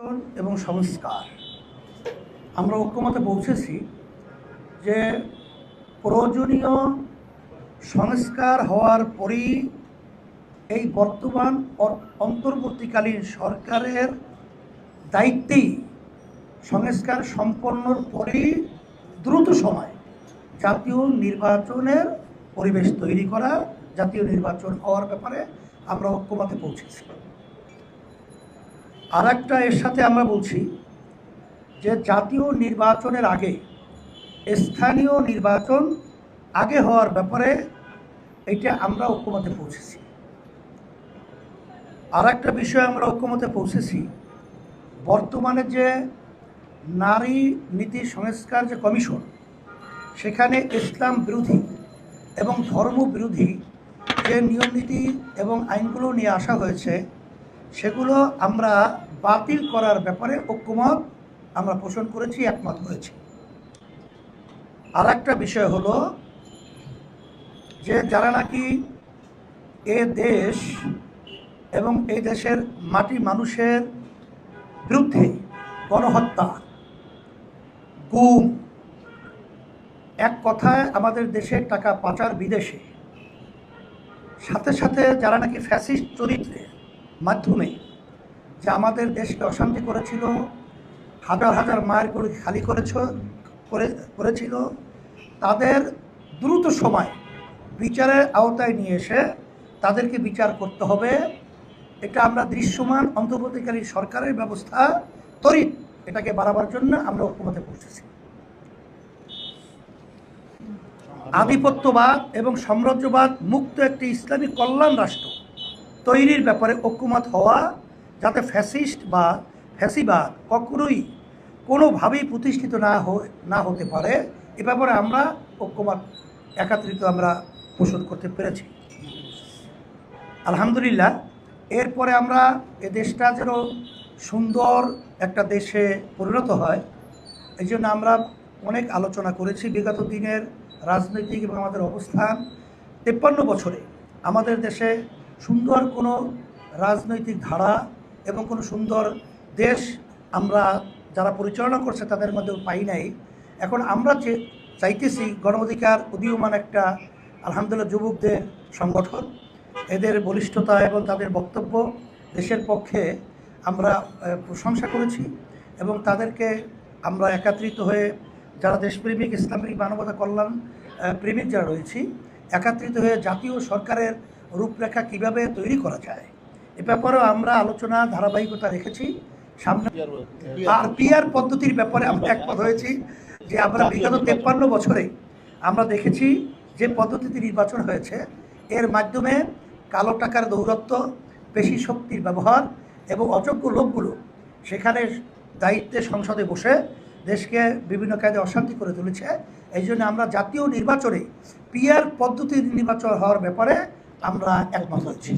নির্বাচন এবং সংস্কার। আমরা ঐক্যমতে পৌঁছেছি যে প্রয়োজনীয় সংস্কার হওয়ার পরই এই বর্তমান অন্তর্বর্তীকালীন সরকারের দায়িত্বেই সংস্কার সম্পন্নর পরেই দ্রুত সময় জাতীয় নির্বাচনের পরিবেশ তৈরি করা, জাতীয় নির্বাচন হওয়ার ব্যাপারে আমরা ঐক্যমতে পৌঁছেছি। আর একটা এর সাথে আমরা বলছি যে জাতীয় নির্বাচনের আগে, স্থানীয় নির্বাচন আগে হওয়ার ব্যাপারে এটা আমরা ঐক্যমতে পৌঁছেছি। আর একটা বিষয় আমরা ঐক্যমতে পৌঁছেছি, বর্তমানে যে নারী নীতি সংস্কার যে কমিশন, সেখানে ইসলাম বিরোধী এবং ধর্ম বিরোধী যে নিয়ম নীতি এবং আইনগুলো নিয়ে আসা হয়েছে সেগুলো আমরা বাতিল করার ব্যাপারে ঐক্যমত আমরা পোষণ করেছি, একমত হয়েছি। আর একটা বিষয় হলো যে যারা নাকি এ দেশ এবং এই দেশের মাটি মানুষের বিরুদ্ধে গণহত্যা, গুম, এক কথায় আমাদের দেশের টাকা পাচার বিদেশে, সাথে সাথে যারা নাকি ফ্যাসিস্ট চরিত্রের মাধ্যমে যে আমাদের দেশকে অশান্তি করেছিল, হাজার হাজার মায়ের করে খালি করেছ, করে, করেছিল, তাদের দ্রুত সময় বিচারের আওতায় নিয়ে এসে তাদেরকে বিচার করতে হবে। এটা আমরা দৃশ্যমান অন্তর্বর্তীকালীন সরকারের ব্যবস্থা তরিত এটাকে বাড়াবার জন্য আমরা ঐক্যমতে পৌঁছেছি আধিপত্যবাদ এবং সাম্রাজ্যবাদ মুক্ত একটি ইসলামী কল্যাণ রাষ্ট্র তৈরির ব্যাপারে ঐক্যমত হওয়া যাতে ফ্যাসিস্ট বা ফ্যাসিবাদ কখনোই কোনোভাবেই প্রতিষ্ঠিত না না হতে পারে, এ ব্যাপারে আমরা ঐক্যমত একাত্রিত আমরা পোষণ করতে পেরেছি। আলহামদুলিল্লাহ, এরপরে আমরা এ দেশটা যেন সুন্দর একটা দেশে পরিণত হয়, এই জন্য আমরা অনেক আলোচনা করেছি বিগত দিনের রাজনৈতিক এবং আমাদের অবস্থান। তেপ্পান্ন বছরে আমাদের দেশে সুন্দর কোনো রাজনৈতিক ধারা এবং কোনো সুন্দর দেশ আমরা যারা পরিচালনা করছে তাদের মধ্যেও পাই নাই। এখন আমরা যে চাইতেছি গণ অধিকার উদীয়মান একটা আলহামদুলিল্লাহ যুবকদের সংগঠন। এদের বলিষ্ঠতা এবং তাদের বক্তব্য দেশের পক্ষে আমরা প্রশংসা করেছি এবং তাদেরকে আমরা একাত্রিত হয়ে যারা দেশপ্রেমিক, ইসলামিক মানবতা কল্যাণ প্রেমিক যারা রয়েছি, একাত্রিত হয়ে জাতীয় সরকারের রূপরেখা কীভাবে তৈরি করা যায়? এ ব্যাপারেও আমরা আলোচনা ধারাবাহিকতা রেখেছি। সামনে আর পিআর পদ্ধতির ব্যাপারে আমরা একমত হয়েছি যে আমরা বিগত তেপ্পান্ন বছরে আমরা দেখেছি যে পদ্ধতিতে নির্বাচন হয়েছে। এর মাধ্যমে কালো টাকার দৌরত্ব পেশি শক্তির ব্যবহার এবং অযোগ্য লোকগুলো সেখানে দায়িত্বে সংসদে বসে দেশকে বিভিন্ন কাজে অশান্তি করে তুলেছে। এই জন্য আমরা জাতীয় নির্বাচনে পিআর পদ্ধতির নির্বাচন হওয়ার ব্যাপারে আমরা একমত হয়েছি।